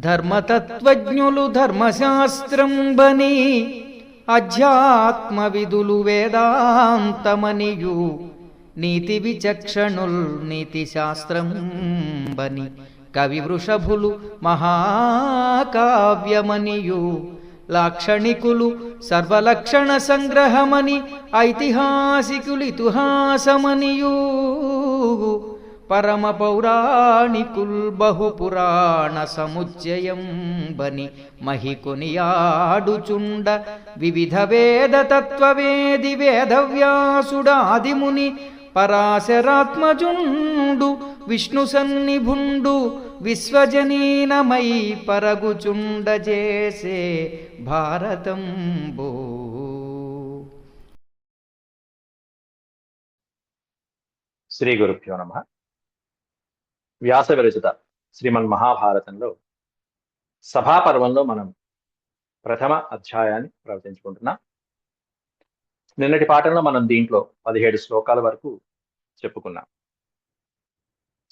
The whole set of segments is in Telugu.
ధర్మతత్వజ్ఞులు ధర్మశాస్త్రంబని అధ్యాత్మవిధులు వేదాంతమనియు నీతి విచక్షణుల్ నీతి శాస్త్రంబని కవి వృషభులు మహాకావ్యమనియు లాక్షణికులు సర్వలక్షణ సంగ్రహమని ఐతిహాసికులు ఇతిహాసమనియూ పరమ పౌరాణికుల్ బహుపురాణ సముచ్చయం బని మహికొనియాడుచుండ వివిధ వేద తత్వవేది వేదవ్యాసుడాదిముని పరాశరాత్మజుండు విష్ణు సన్నిభుండు విశ్వజనీనమై పరగుచుండ చేసే భారతంబో. శ్రీ గురుభ్యో నమ. వ్యాస విరచిత శ్రీమన్ మహాభారతంలో సభాపర్వంలో మనం ప్రథమ అధ్యాయాన్ని ప్రవచించుకుంటున్నాం. నిన్నటి పాఠంలో మనం దీంట్లో పదిహేడు శ్లోకాల వరకు చెప్పుకున్నాం.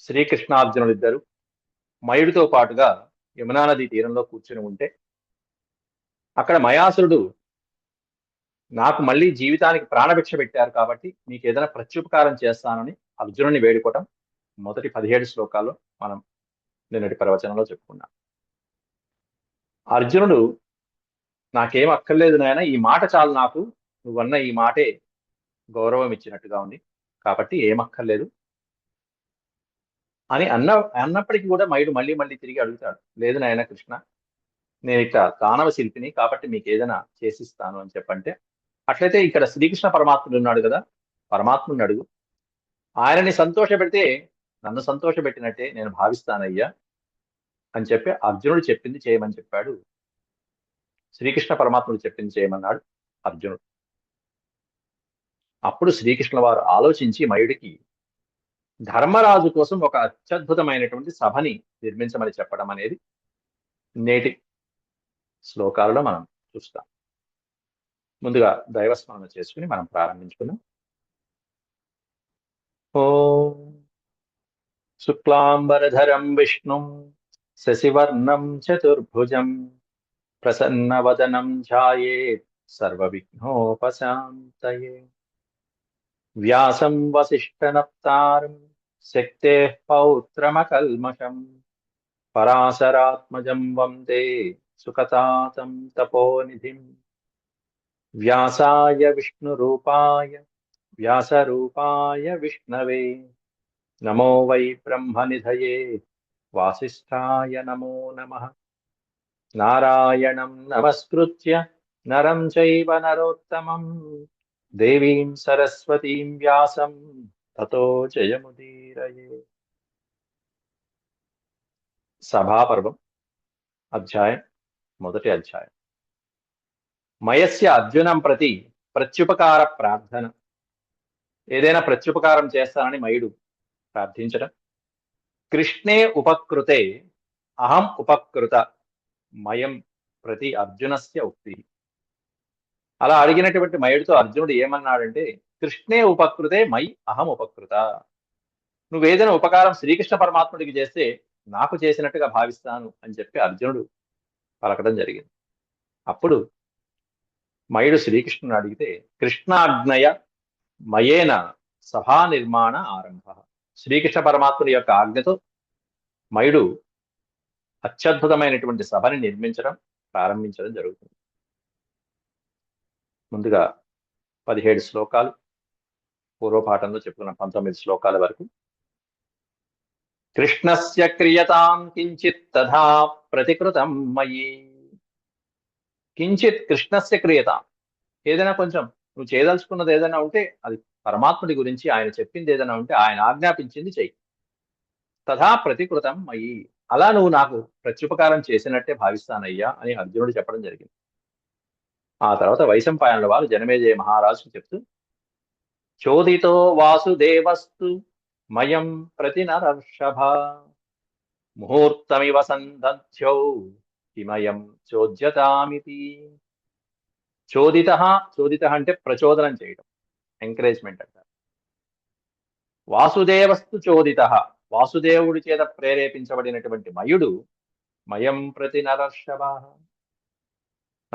శ్రీకృష్ణార్జునులిద్దరూ మయుడితో పాటుగా యమునా నది తీరంలో కూర్చుని ఉంటే అక్కడ మయాసురుడు నాకు మళ్ళీ జీవితానికి ప్రాణభిక్ష పెట్టారు కాబట్టి మీకు ఏదైనా ప్రత్యుపకారం చేస్తానని అర్జునుని వేడుకోవటం మొదటి పదిహేడు శ్లోకాల్లో మనం నిన్నటి ప్రవచనంలో చెప్పుకున్నాం. అర్జునుడు నాకేం అక్కర్లేదు నాయన ఈ మాట చాలు నాకు. నువ్వన్న ఈ మాటే గౌరవం ఇచ్చినట్టుగా ఉంది. కాబట్టి ఏం అక్కర్లేదు అని అన్న అన్నప్పటికీ కూడా మయుడు మళ్ళీ మళ్ళీ తిరిగి అడుగుతాడు. లేదు నాయన కృష్ణ నేను ఇక్కడ దానవ శిల్పిని కాబట్టి మీకు ఏదైనా చేసిస్తాను అని చెప్పంటే అట్లయితే ఇక్కడ శ్రీకృష్ణ పరమాత్ముడు ఉన్నాడు కదా. పరమాత్ముడిని అడుగు. ఆయనని సంతోషపెడితే నన్ను సంతోషపెట్టినట్టే నేను భావిస్తానయ్యా అని చెప్పి అర్జునుడు చెప్పింది చేయమని చెప్పాడు. శ్రీకృష్ణ పరమాత్ముడు చెప్పింది చేయమన్నాడు అర్జునుడు. అప్పుడు శ్రీకృష్ణ వారు ఆలోచించి మయుడికి ధర్మరాజు కోసం ఒక అత్యద్భుతమైనటువంటి సభని నిర్మించమని చెప్పడం అనేది నేటి శ్లోకాలలో మనం చూస్తాం. ముందుగా దైవస్మరణ చేసుకుని మనం ప్రారంభించుకున్నాం ఓ शुक्लाम्बरधरं विष्णुं चतुर्भुज प्रसन्न प्रसन्नवदनं ध्यायेत् सर्वविघ्नोपशान्तये। व्यासं वसिष्ठनप्तारं शक्तेः पौत्रमकल्मषम् पराशरात्मज वंदे सुकता तपोनिधि। व्यासा विष्णु व्यासूपा विष्णवे నమో వై బ్రహ్మనిధయే. వాసిష్ఠాయ నమో నమ. నారాయణం నమస్కృత్య నరం చైవ నరోత్తమం. దేవీం సరస్వతీం వ్యాసం తతో జయముదీరయే. సభాపర్వం అధ్యాయం మొదటి అధ్యాయం. మయస్య అర్జునం ప్రతి ప్రత్యుపకార ప్రార్థన. ఏదైనా ప్రత్యుపకారం చేస్తానని మయుడు ప్రార్థించడం. కృష్ణే ఉపకృతే అహం ఉపకృత మయం ప్రతి అర్జునస్య ఉక్తి. అలా అడిగినటువంటి మయుడితో అర్జునుడు ఏమన్నాడంటే కృష్ణే ఉపకృతే మై అహం ఉపకృత. నువ్వేదైనా ఉపకారం శ్రీకృష్ణ పరమాత్ముడికి చేస్తే నాకు చేసినట్టుగా భావిస్తాను అని చెప్పి అర్జునుడు పలకడం జరిగింది. అప్పుడు మయుడు శ్రీకృష్ణుని అడిగితే కృష్ణాగ్నయ మయేన సభా నిర్మాణ ఆరంభ. శ్రీకృష్ణ పరమాత్ముని యొక్క ఆజ్ఞతో మయుడు అత్యద్భుతమైనటువంటి సభని నిర్మించడం ప్రారంభించడం జరుగుతుంది. ముందుగా పదిహేడు శ్లోకాలు పూర్వపాఠంలో చెప్పుకున్న పంతొమ్మిది శ్లోకాల వరకు. కృష్ణస్య క్రియతాం కించిత్ తథా ప్రతికృతం మయి. కించిత్ కృష్ణస్య క్రియతాం. ఏదైనా కొంచెం నువ్వు చేయదలుచుకున్నది ఏదైనా ఉంటే అది పరమాత్ముడి గురించి ఆయన చెప్పింది ఏదైనా ఉంటే ఆయన ఆజ్ఞాపించింది చెయ్యి. తథా ప్రతికృతం మయి. అలా నువ్వు నాకు ప్రత్యుపకారం చేసినట్టే భావిస్తానయ్యా అని అర్జునుడు చెప్పడం జరిగింది. ఆ తర్వాత వైశంపాయనుల వారు జనమేజయ మహారాజుకు చెప్తూ చోదితో వాసుదేవస్తు మయం ప్రతి నరర్షభ ముహూర్తమివ సంధ్యౌ కిమయం చోద్యతామితి. చోదిత చోదిత అంటే ప్రచోదనం చేయడం. ఎంకరేజ్మెంట్ అంటారు వాసుదేవస్తు చోదిత. వాసుదేవుడి చేత ప్రేరేపించబడినటువంటి మయుడు మయం ప్రతి నరర్షభ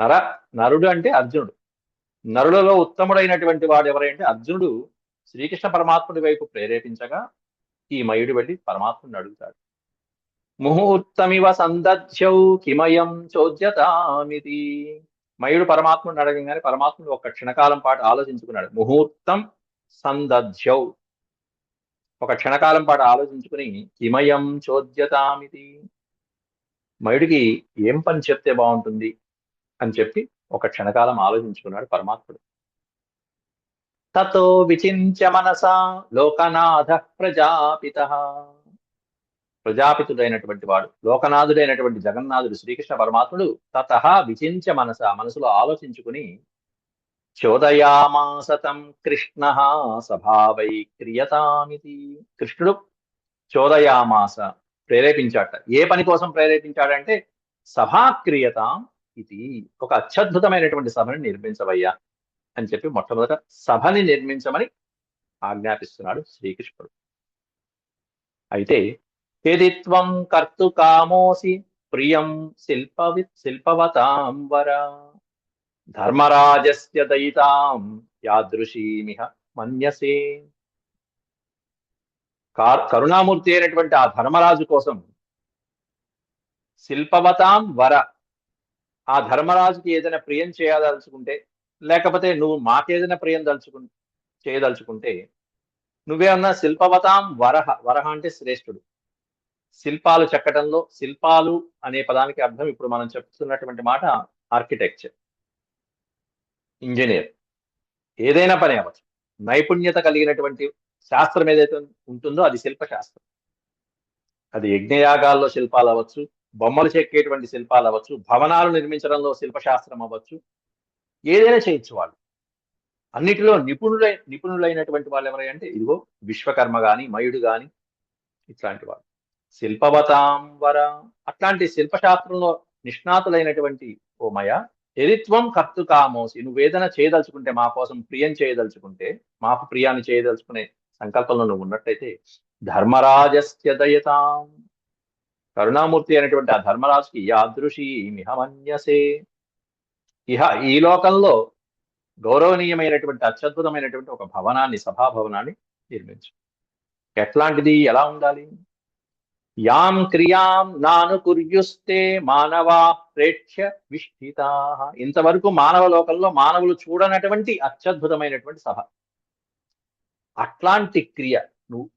నర నరుడు అంటే అర్జునుడు. నరులలో ఉత్తముడైనటువంటి వాడు ఎవరంటే అర్జునుడు. శ్రీకృష్ణ పరమాత్ముడి వైపు ప్రేరేపించగా ఈ మయుడు వెళ్ళి పరమాత్ముడిని అడుగుతాడు. ముహూర్తమివ సందధ్యౌ కిమయం చోద్యతామితి. మయుడు పరమాత్ముడిని అడగంగానే పరమాత్ముడు ఒక క్షణకాలం పాటు ఆలోచించుకున్నాడు. ముహూర్తం సందధ్యౌ ఒక క్షణకాలం పాటు ఆలోచించుకుని కిమయం చోద్యతామితి. మయుడికి ఏం పని చెప్తే బాగుంటుంది అని చెప్పి ఒక క్షణకాలం ఆలోచించుకున్నాడు పరమాత్ముడు. తతో విచించ మనసా లోకనాథ ప్రజాపిత. ప్రజాపితుడైనటువంటి వాడు లోకనాథుడైనటువంటి జగన్నాథుడు శ్రీకృష్ణ పరమాత్ముడు తత విచించ మనస మనసులో ఆలోచించుకుని చోదయామాసతం కృష్ణ సభావై క్రియతామితి. కృష్ణుడు చోదయామాస ప్రేరేపించాట. ఏ పని కోసం ప్రేరేపించాడంటే సభాక్రియతాం ఇది ఒక అత్యద్భుతమైనటువంటి సభని నిర్మించవయ్యా అని చెప్పి మొట్టమొదట సభని నిర్మించమని ఆజ్ఞాపిస్తున్నాడు శ్రీకృష్ణుడు. అయితే యదిత్వం కర్తు కామోసి ప్రియం శిల్పవి శిల్పవతాంబర ధర్మరాజస్య దయితాం యాదృశీమిహ మన్యసే కరుణామూర్తి అయినటువంటి ఆ ధర్మరాజు కోసం శిల్పవతాం వర. ఆ ధర్మరాజుకి ఏదైనా ప్రియం చేయదలుచుకుంటే లేకపోతే నువ్వు మాకేదైనా ప్రియం దలుచుకు చేయదలుచుకుంటే నువ్వేమన్నా శిల్పవతాం వరహ వరహ అంటే శ్రేష్ఠుడు. శిల్పాలు చెక్కటంలో శిల్పాలు అనే పదానికి అర్థం ఇప్పుడు మనం చెప్తున్నటువంటి మాట ఆర్కిటెక్చర్ ఇంజనీర్ ఏదైనా పని అవ్వచ్చు. నైపుణ్యత కలిగినటువంటి శాస్త్రం ఏదైతే ఉంటుందో అది శిల్పశాస్త్రం. అది యజ్ఞయాగాల్లో శిల్పాలు అవ్వచ్చు బొమ్మలు చెక్కేటువంటి శిల్పాలు అవ్వచ్చు భవనాలు నిర్మించడంలో శిల్పశాస్త్రం అవ్వచ్చు. ఏదైనా చేయొచ్చు వాళ్ళు. అన్నిటిలో నిపుణులై నిపుణులైనటువంటి వాళ్ళు ఎవరంటే ఇదిగో విశ్వకర్మ కానీ మయుడు కానీ ఇట్లాంటి వాళ్ళు. శిల్పవతాంబర అట్లాంటి శిల్పశాస్త్రంలో నిష్ణాతులైనటువంటి ఓమయ మయ ఎరిత్వం కర్తు కామోసి వేదన చేయదలుచుకుంటే మా కోసం ప్రియం చేయదలుచుకుంటే మాకు ప్రియాన్ని చేయదలుచుకునే సంకల్పంలో నువ్వు ఉన్నట్టయితే ధర్మరాజస్య దయతాం. కరుణామూర్తి అయినటువంటి ఆ ధర్మరాజుకి యాదృషి మిహమన్యసే. ఇహ ఈ లోకంలో గౌరవనీయమైనటువంటి అత్యద్భుతమైనటువంటి ఒక భవనాన్ని సభాభవనాన్ని నిర్మించు. ఎట్లాంటిది ఎలా ఉండాలి? యాం క్రియాం నాను కుర్యుస్తే మానవా ప్రేక్ష విష్ఠితా. ఇంతవరకు మానవ లోకంలో మానవులు చూడనటువంటి అత్యద్భుతమైనటువంటి సభ. అట్లాంటి క్రియ నువ్వు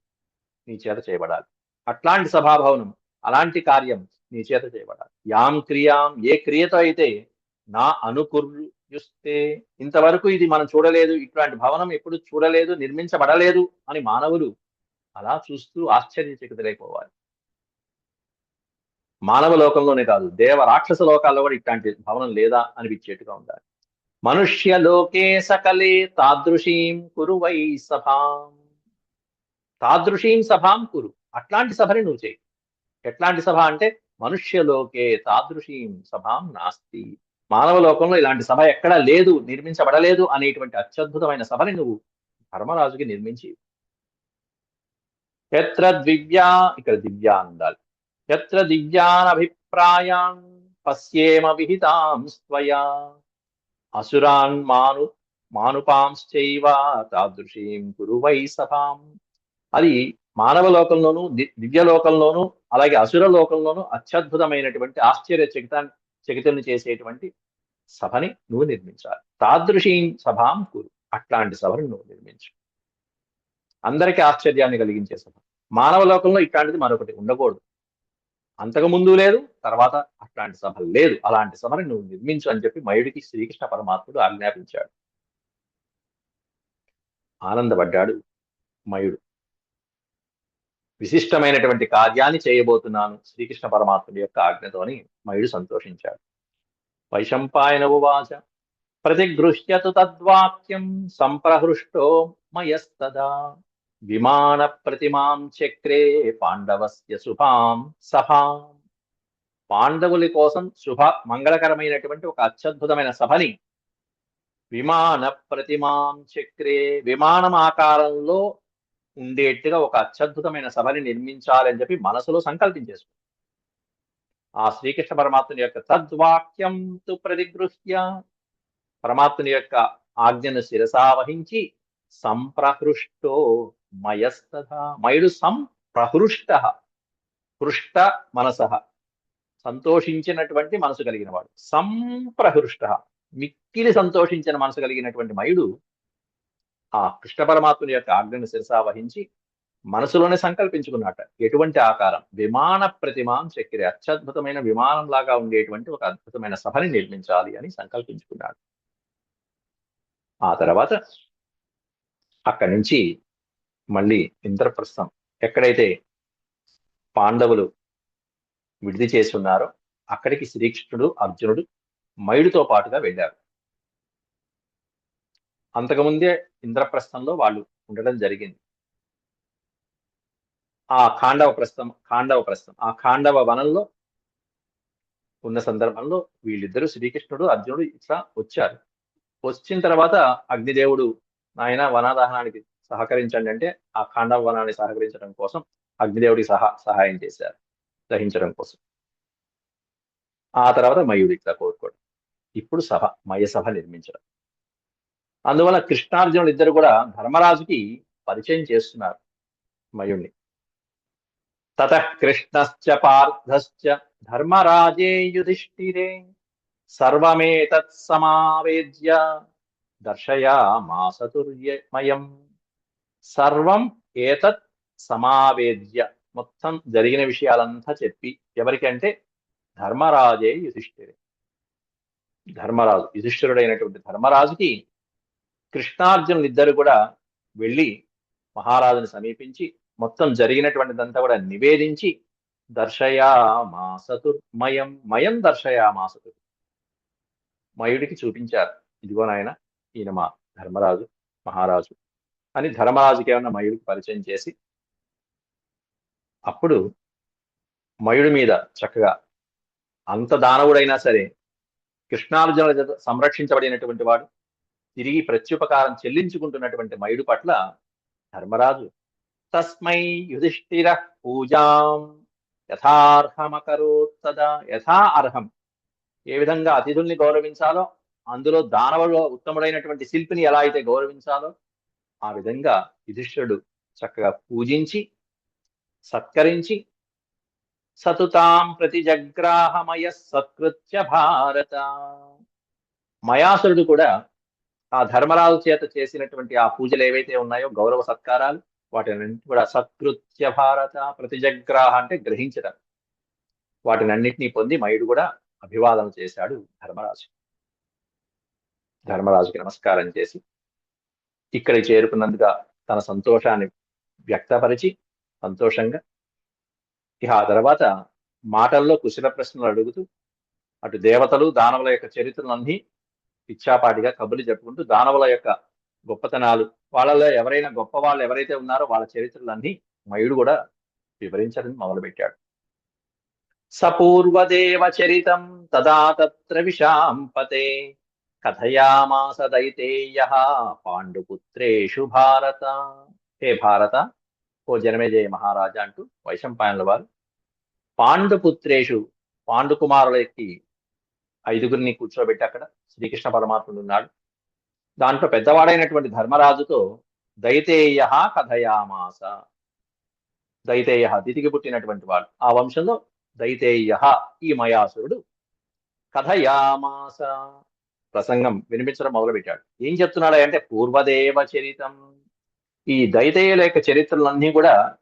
నీ చేత చేయబడాలి. అట్లాంటి సభాభవనం అలాంటి కార్యం నీ చేత చేయబడాలి. యాం క్రియాం ఏ క్రియతో అయితే నా అనుకుర్యుస్తే ఇంతవరకు ఇది మనం చూడలేదు ఇట్లాంటి భవనం ఎప్పుడు చూడలేదు నిర్మించబడలేదు అని మానవులు అలా చూస్తూ ఆశ్చర్యచకితులైపోవాలి. మానవ లోకంలోనే కాదు దేవ రాక్షస లోకాల్లో కూడా ఇట్లాంటి భవనం లేదా అనిపించేట్టుగా ఉండాలి. మనుష్య లోకే సకలే తాదృశీం కురు వై సభాం. తాదృశీం సభాం కురు. అట్లాంటి సభని నువ్వు చేయి. ఎట్లాంటి సభ అంటే మనుష్య లోకే తాదృశీం సభాం నాస్తి. మానవ లోకంలో ఇలాంటి సభ ఎక్కడా లేదు నిర్మించబడలేదు అనేటువంటి అత్యద్భుతమైన సభని నువ్వు ధర్మరాజుకి నిర్మించి. ఎత్ర దివ్యా ఇక్కడ దివ్యా ఉండాలి యత్ర దివ్యానభిప్రాయాన్ పశ్యేమ విహితాం స్వయా అసురాన్ మాను మానుపాంశ్చైవ తాదృశీం కురు వై సభాం అది మానవ లోకంలోనూ దివ్య అలాగే అసుర లోకంలోను అత్యద్భుతమైనటువంటి ఆశ్చర్య చకితా చకితుల్ని చేసేటువంటి సభని నువ్వు నిర్మించాలి. తాదృశీం సభాం కురు అట్లాంటి సభని నువ్వు నిర్మించు. అందరికీ ఆశ్చర్యాన్ని కలిగించే సభ. మానవ లోకంలో ఇట్లాంటిది మరొకటి ఉండకూడదు. అంతకు ముందు లేదు తర్వాత అట్లాంటి సభ లేదు. అలాంటి సభను నువ్వు నిర్మించు అని చెప్పి మయుడికి శ్రీకృష్ణ పరమాత్ముడు ఆజ్ఞాపించాడు. ఆనందపడ్డాడు మయుడు. విశిష్టమైనటువంటి కార్యాన్ని చేయబోతున్నాను శ్రీకృష్ణ పరమాత్ముడి యొక్క ఆజ్ఞతోని మయుడు సంతోషించాడు. వైశంపాయన ఉవాచ ప్రతిగృహ్యతు తద్వాక్యం సంప్రహృష్టో మయస్తదా. విమాన ప్రతిమాం చక్రే పాండవస్య శుభాం సభాం పాండవుల కోసం శుభ మంగళకరమైనటువంటి ఒక అత్యద్భుతమైన సభని విమాన ప్రతిమాం చక్రే విమానం ఆకారంలో ఉండేట్టుగా ఒక అత్యద్భుతమైన సభని నిర్మించాలని చెప్పి మనసులో సంకల్పించేసుకుంది ఆ శ్రీకృష్ణ పరమాత్ముని యొక్క తద్వాక్యం తు ప్రతిగృహ్య పరమాత్ముని యొక్క ఆజ్ఞను శిరసావహించి సంప్రహృష్టో మయస్త మయుడు సంప్రహృష్ట హృష్ట మనస సంతోషించినటువంటి మనసు కలిగిన వాడు సంప్రహృష్ట మిక్కిలి సంతోషించిన మనసు కలిగినటువంటి మయుడు ఆ కృష్ణ పరమాత్ముని యొక్క ఆజ్ఞను శిరసా వహించి మనసులోనే సంకల్పించుకున్నట. ఎటువంటి ఆకారం? విమాన ప్రతిమాన్ చక్కెర. అత్యద్భుతమైన విమానం లాగా ఉండేటువంటి ఒక అద్భుతమైన సభని నిర్మించాలి అని సంకల్పించుకున్నాడు. ఆ తర్వాత అక్కడి నుంచి మళ్ళీ ఇంద్రప్రస్థం ఎక్కడైతే పాండవులు విడిది చేసి ఉన్నారో అక్కడికి శ్రీకృష్ణుడు అర్జునుడు మయుడితో పాటుగా వెళ్ళారు. అంతకుముందే ఇంద్రప్రస్థంలో వాళ్ళు ఉండడం జరిగింది. ఆ ఖాండవ ప్రస్థం ఖాండవ ప్రస్థం ఆ ఖాండవ వనంలో ఉన్న సందర్భంలో వీళ్ళిద్దరూ శ్రీకృష్ణుడు అర్జునుడు ఇట్లా వచ్చారు. వచ్చిన తర్వాత అగ్నిదేవుడు నాయన వనాదహనానికి సహకరించండి అంటే ఆ ఖాండవ వనాన్ని సహకరించడం కోసం అగ్నిదేవుడికి సహా సహాయం చేశారు దహించడం కోసం. ఆ తర్వాత మయుడు ఇట్లా కోరుకోవడం. ఇప్పుడు సభ మయ సభ నిర్మించడం. అందువల్ల కృష్ణార్జునులు ఇద్దరు కూడా ధర్మరాజుకి పరిచయం చేస్తున్నారు మయుణ్ణి తత కృష్ణశ్చ పార్థశ్చ ధర్మరాజే యుధిష్ఠిరే సర్వమేతత్ సమావేద్య దర్శయామాసతుర్యమయం సర్వం ఏతత్ సమావేద్య. మొత్తం జరిగిన విషయాలంతా చెప్పి ఎవరికంటే ధర్మరాజే యుధిష్ఠిరే. ధర్మరాజు యుధిష్ఠిరుడైనటువంటి ధర్మరాజుకి కృష్ణార్జునులు ఇద్దరు కూడా వెళ్ళి మహారాజుని సమీపించి మొత్తం జరిగినటువంటిదంతా కూడా నివేదించి దర్శయామాసతుర్ మయం మయం దర్శయామాసతుర్ మయుడికి చూపించారు. ఇదిగో నాయన ఈయన మా ధర్మరాజు మహారాజు. అని ధర్మరాజుకి ఏమన్నా మయుడికి పరిచయం చేసి అప్పుడు మయుడి మీద చక్కగా అంత దానవుడైనా సరే కృష్ణార్జున సంరక్షించబడినటువంటి వాడు తిరిగి ప్రత్యుపకారం చెల్లించుకుంటున్నటువంటి మయుడు పట్ల ధర్మరాజు తస్మై యుధిష్ఠిర పూజాం యథార్హమకరోత్తదా యథా అర్హం. ఏ విధంగా అతిథుల్ని గౌరవించాలో అందులో దానవులో ఉత్తముడైనటువంటి శిల్పిని ఎలా అయితే గౌరవించాలో ఆ విధంగా యుధిష్ఠుడు చక్కగా పూజించి సత్కరించి సతుతాం ప్రతి జగ్రాహమయ సత్కృత్య భారత. మయాసురుడు కూడా ఆ ధర్మరాజు చేత చేసినటువంటి ఆ పూజలు ఏవైతే ఉన్నాయో గౌరవ సత్కారాలు వాటిని కూడా సత్కృత్య భారత ప్రతిజగ్రాహ అంటే గ్రహించడం. వాటినన్నింటినీ పొంది మయుడు కూడా అభివాదన చేశాడు ధర్మరాజు ధర్మరాజుకి నమస్కారం చేసి ఇక్కడ చేరుకున్నందుగా తన సంతోషాన్ని వ్యక్తపరిచి సంతోషంగా ఇక ఆ తర్వాత మాటల్లో కుశల ప్రశ్నలు అడుగుతూ అటు దేవతలు దానవుల యొక్క చరిత్రలన్నీ పిచ్చాపాటిగా కబుర్లు చెప్పుకుంటూ దానవుల యొక్క గొప్పతనాలు వాళ్ళలో ఎవరైనా గొప్ప వాళ్ళు ఎవరైతే ఉన్నారో వాళ్ళ చరిత్రలన్నీ మయుడు కూడా వివరించడం మొదలుపెట్టాడు. సపూర్వదేవ చరితం తదా తత్ర విశాంపతే కథయామాస దైతేయ పాండుపుత్రేషు భారత. హే భారత ఓ జనమేజయ మహారాజా అంటూ వైశంపాయనుల వారు పాండుపుత్రేషు పాండుకుమారులకి ఐదుగురిని కూర్చోబెట్టి అక్కడ శ్రీకృష్ణ పరమాత్ముడు ఉన్నాడు. దాంట్లో పెద్దవాడైనటువంటి ధర్మరాజుతో దైతేయ కథయామాస. దైతేయ దితికి పుట్టినటువంటి వాడు. ఆ వంశంలో దైతేయ ఈ మయాసురుడు కథయామాస. ప్రసంగం వినిపించడం మొదలుపెట్టాడు. ఏం చెప్తున్నాడు అంటే పూర్వదేవ చరితం. ఈ దైతేయుల యొక్క చరిత్రలన్నీ కూడా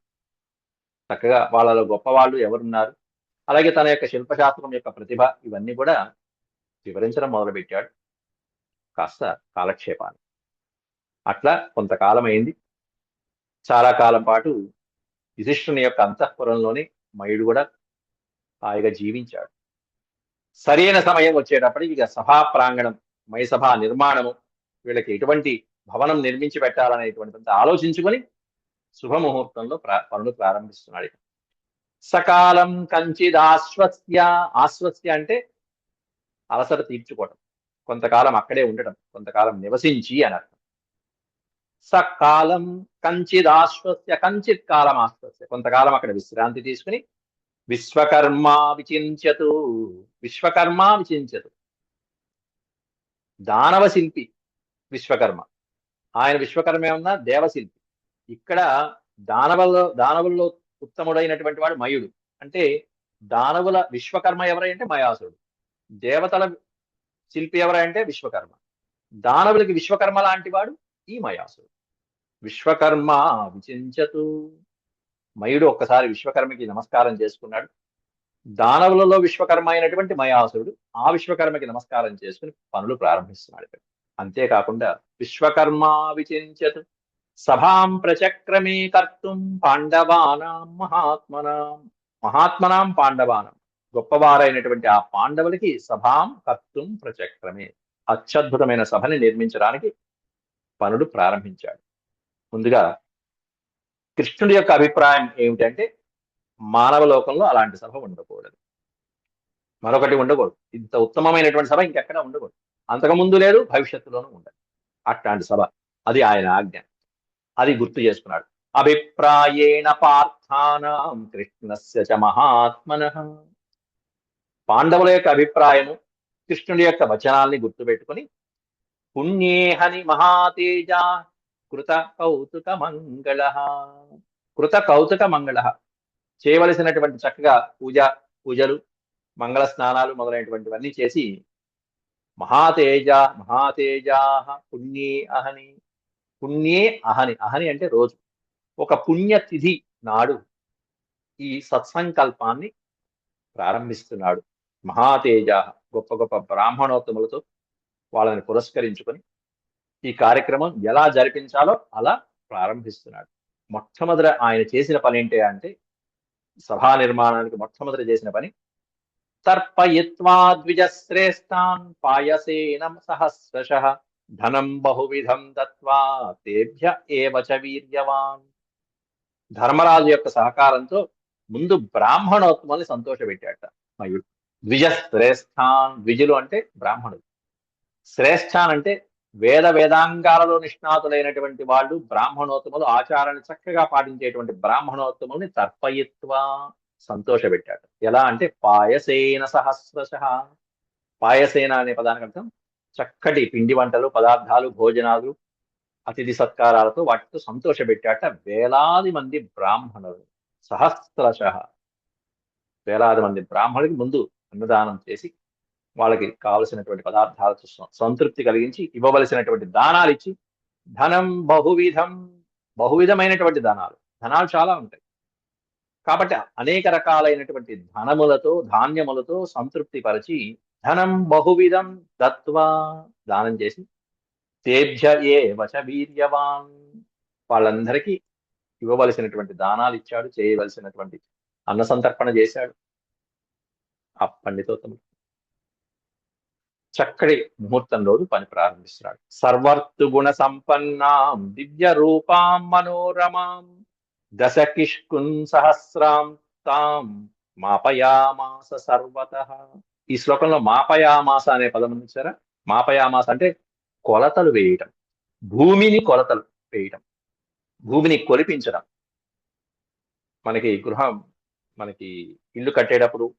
చక్కగా వాళ్ళలో గొప్పవాళ్ళు ఎవరున్నారు? అలాగే తన యొక్క శిల్పశాస్త్రం యొక్క ప్రతిభ ఇవన్నీ కూడా వివరించడం మొదలుపెట్టాడు. కాస్త కాలక్షేపాన్ని. అట్లా కొంతకాలం అయింది చాలా కాలం పాటు యుధిష్ఠుని యొక్క అంతఃపురంలోనే మయుడు కూడా హాయిగా జీవించాడు. సరైన సమయం వచ్చేటప్పటికి ఇక సభా ప్రాంగణం మైసభ నిర్మాణము వీళ్ళకి ఎటువంటి భవనం నిర్మించి పెట్టాలనేటువంటి ఆలోచించుకొని శుభముహూర్తంలో పనులు ప్రారంభిస్తున్నాడు సకాలం కంచిద్ ఆశ్వస్య ఆశ్వస్య అంటే అలసట తీర్చుకోవటం. కొంతకాలం అక్కడే ఉండటం కొంతకాలం నివసించి అని అర్థం. సకాలం కంచిద్ ఆశ్వస్య కంచిత్ కాలం ఆశ్వస్య కొంతకాలం అక్కడ విశ్రాంతి తీసుకుని విశ్వకర్మ విచించతు విశ్వకర్మ విచించతు. దానవ శిల్పి విశ్వకర్మ. ఆయన విశ్వకర్మ ఏమన్నా? దేవశిల్పి ఇక్కడ దానవుల్లో దానవుల్లో ఉత్తముడైనటువంటి వాడు మయుడు. అంటే దానవుల విశ్వకర్మ ఎవరంటే మయాసుడు. దేవతల శిల్పి ఎవరంటే విశ్వకర్మ. దానవులకి విశ్వకర్మ లాంటి వాడు ఈ మయాసుడు. విశ్వకర్మ విచించతు. మయుడు ఒక్కసారి విశ్వకర్మకి నమస్కారం చేసుకున్నాడు. దానవులలో విశ్వకర్మ అయినటువంటి మయాసురుడు ఆ విశ్వకర్మకి నమస్కారం చేసుకుని పనులు ప్రారంభిస్తున్నాడు ఇక్కడ. అంతేకాకుండా విశ్వకర్మ విచించతు సభాం ప్రచక్రమే కర్తుం పాండవానాం మహాత్మనాం. మహాత్మనాం పాండవానం. గొప్పవారైనటువంటి ఆ పాండవులకి సభాం కర్తుం ప్రచక్రమే. అత్యద్భుతమైన సభని నిర్మించడానికి పనులు ప్రారంభించాడు. ముందుగా కృష్ణుడి యొక్క అభిప్రాయం ఏమిటంటే మానవ లోకంలో అలాంటి సభ ఉండకూడదు. మరొకటి ఉండకూడదు. ఇంత ఉత్తమమైనటువంటి సభ ఇంకెక్కడ ఉండకూడదు. అంతకుముందు లేదు భవిష్యత్తులోనూ ఉండదు. అట్లాంటి సభ. అది ఆయన ఆజ్ఞ. అది గుర్తు చేసుకున్నాడు. అభిప్రాయేణ పార్థానాం కృష్ణస్య చ మహాత్మన. పాండవుల యొక్క అభిప్రాయము కృష్ణుడి యొక్క వచనాల్ని గుర్తుపెట్టుకుని పుణ్యేహని మహాతేజ కృత కౌతుక మంగళ. కృత కౌతుక మంగళ. చేయవలసినటువంటి చక్కగా పూజ పూజలు మంగళ స్నానాలు మొదలైనటువంటివన్నీ చేసి మహాతేజ మహాతేజా పుణ్యే అహని. పుణ్యే అహని. అహని అంటే రోజు. ఒక పుణ్యతిథి నాడు ఈ సత్సంకల్పాన్ని ప్రారంభిస్తున్నాడు. మహాతేజ. గొప్ప గొప్ప బ్రాహ్మణోత్తములతో వాళ్ళని పురస్కరించుకొని ఈ కార్యక్రమం ఎలా జరిపించాలో అలా ప్రారంభిస్తున్నాడు. మొట్టమొదట ఆయన చేసిన పని ఏంటి అంటే సభా నిర్మాణానికి మొట్టమొదట చేసిన పని తర్పయిత్వా పాయసేనం పాయసేన సహస్రశ ధనం బహువిధం దత్వా తేభ్య ఏవచ వీర్యవాన్. ధర్మరాజు యొక్క సహకారంతో ముందు బ్రాహ్మణోత్మల్ని సంతోషపెట్టాట మయుడు ద్విజశ్రేష్టాన్ ద్విజులు అంటే బ్రాహ్మణులు. శ్రేష్టాన్ అంటే వేద వేదాంగాలలో నిష్ణాతులైనటువంటి వాళ్ళు బ్రాహ్మణోత్తములు ఆచారాన్ని చక్కగా పాటించేటువంటి బ్రాహ్మణోత్తముల్ని తర్పయిత్వ సంతోషపెట్టాడు. ఎలా అంటే పాయసేన సహస్రశ. పాయసేన అనే పదానికి అర్థం చక్కటి పిండి వంటలు పదార్థాలు భోజనాలు అతిథి సత్కారాలతో వాటితో సంతోషపెట్టాట వేలాది మంది బ్రాహ్మణులు. సహస్రశ. వేలాది మంది బ్రాహ్మణుడికి ముందు అన్నదానం చేసి వాళ్ళకి కావలసినటువంటి పదార్థాలు సంతృప్తి కలిగించి ఇవ్వవలసినటువంటి దానాలు ఇచ్చి ధనం బహువిధం బహువిధమైనటువంటి దానాలు. ధనాలు చాలా ఉంటాయి. కాబట్టి అనేక రకాలైనటువంటి ధనములతో ధాన్యములతో సంతృప్తి పరిచి ధనం బహువిధం దత్వా దానం చేసి తేభ్య ఏ వచ వీర్యవాన్ వాళ్ళందరికీ ఇవ్వవలసినటువంటి దానాలు ఇచ్చాడు చేయవలసినటువంటి అన్న సంతర్పణ చేశాడు. ఆ పండితోత్తముడు. చక్కటి ముహూర్తం రోజు పని ప్రారంభిస్తున్నాడు. సర్వర్తు గుణ సంపన్నాం దివ్య రూపాం మనోరమాం దశ కిష్కున్ సహస్రాం తాం మాపయామాస సర్వత. ఈ శ్లోకంలో మాపయామాస అనే పదం చూసారా మాపయామాస అంటే కొలతలు వేయటం. భూమిని కొలతలు వేయటం. భూమిని కొలిపించడం. మనకి గృహం మనకి ఇల్లు కట్టేటప్పుడు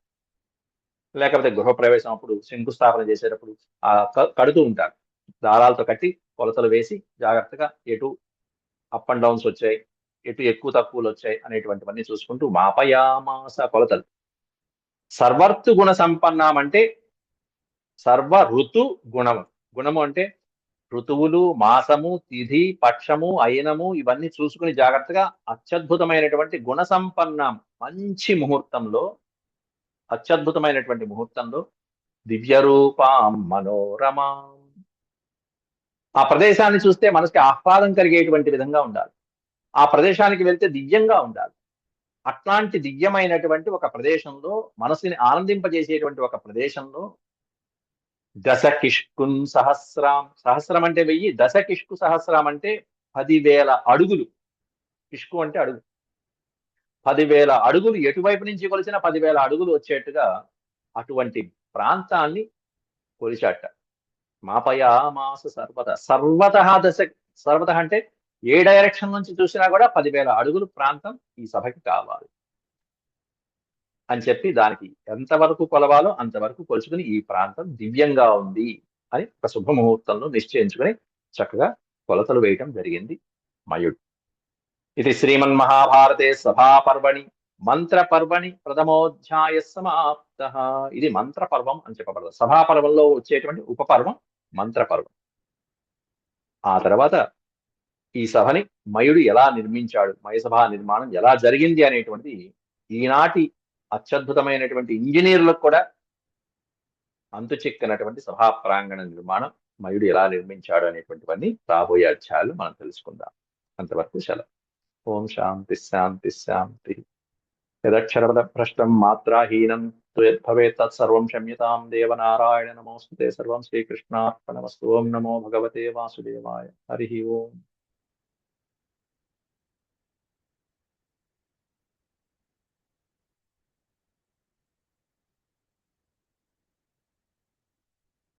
లేకపోతే గృహప్రవేశం అప్పుడు శంకుస్థాపన చేసేటప్పుడు ఆ కడుతూ ఉంటారు. దారాలతో కట్టి కొలతలు వేసి జాగ్రత్తగా ఎటు అప్ అండ్ డౌన్స్ వచ్చాయి ఎటు ఎక్కువ తక్కువలు వచ్చాయి అనేటువంటివన్నీ చూసుకుంటూ మాపయామాస కొలతలు. సర్వర్తు గుణ సంపన్నం అంటే సర్వ ఋతు గుణము. గుణము అంటే ఋతువులు మాసము తిథి పక్షము అయనము ఇవన్నీ చూసుకుని జాగ్రత్తగా అత్యద్భుతమైనటువంటి గుణ సంపన్నం. మంచి ముహూర్తంలో అత్యద్భుతమైనటువంటి ముహూర్తంలో దివ్య రూపాం ఆ ప్రదేశాన్ని చూస్తే మనసుకి ఆహ్లాదం కలిగేటువంటి విధంగా ఉండాలి. ఆ ప్రదేశానికి వెళ్తే దివ్యంగా ఉండాలి. అట్లాంటి దివ్యమైనటువంటి ఒక ప్రదేశంలో మనసుని ఆనందింపజేసేటువంటి ఒక ప్రదేశంలో దశ కిష్కున్ సహస్రాం. సహస్రం అంటే వెయ్యి దశ కిష్కు సహస్రం అంటే పదివేల అడుగులు. కిష్కు అంటే అడుగు. పదివేల అడుగులు ఎటువైపు నుంచి కొలిచినా పదివేల అడుగులు వచ్చేట్టుగా అటువంటి ప్రాంతాన్ని కొలిచాట మాపయామాస సర్వత. సర్వత దశ సర్వత అంటే ఏ డైరెక్షన్ నుంచి చూసినా కూడా పదివేల అడుగులు ప్రాంతం ఈ సభకి కావాలి అని చెప్పి దానికి ఎంతవరకు కొలవాలో అంతవరకు కొలుచుకుని ఈ ప్రాంతం దివ్యంగా ఉంది అని ఒక శుభముహూర్తంలో నిశ్చయించుకుని చక్కగా కొలతలు వేయటం జరిగింది మయుడు. ఇది శ్రీమన్ మహాభారతే సభాపర్వణి మంత్ర పర్వణి ప్రథమోధ్యాయ సమాప్త. ఇది మంత్ర పర్వం అని చెప్పబడదు. సభాపర్వంలో వచ్చేటువంటి ఉపపర్వం మంత్రపర్వం. ఆ తర్వాత ఈ సభని మయుడు ఎలా నిర్మించాడు మయసభా నిర్మాణం ఎలా జరిగింది అనేటువంటిది ఈనాటి అత్యద్భుతమైనటువంటి ఇంజనీర్లకు కూడా అంతు చిక్కనటువంటి సభా ప్రాంగణ నిర్మాణం మయుడు ఎలా నిర్మించాడు అనేటువంటివన్నీ రాబోయే అధ్యాయాలు మనం తెలుసుకుందాం. అంతవరకు సెలవు. ఓం శాంతి శాంతి శాంతి యదక్షరపద భ్రష్టం మాత్రాహీనం భవేత్ తత్సర్వం క్షమ్యతాం దేవనారాయణ నమోస్తుతే సర్వం శ్రీకృష్ణార్పణమస్తు ఓం నమో భగవతే వాసుదేవాయ హరి ఓం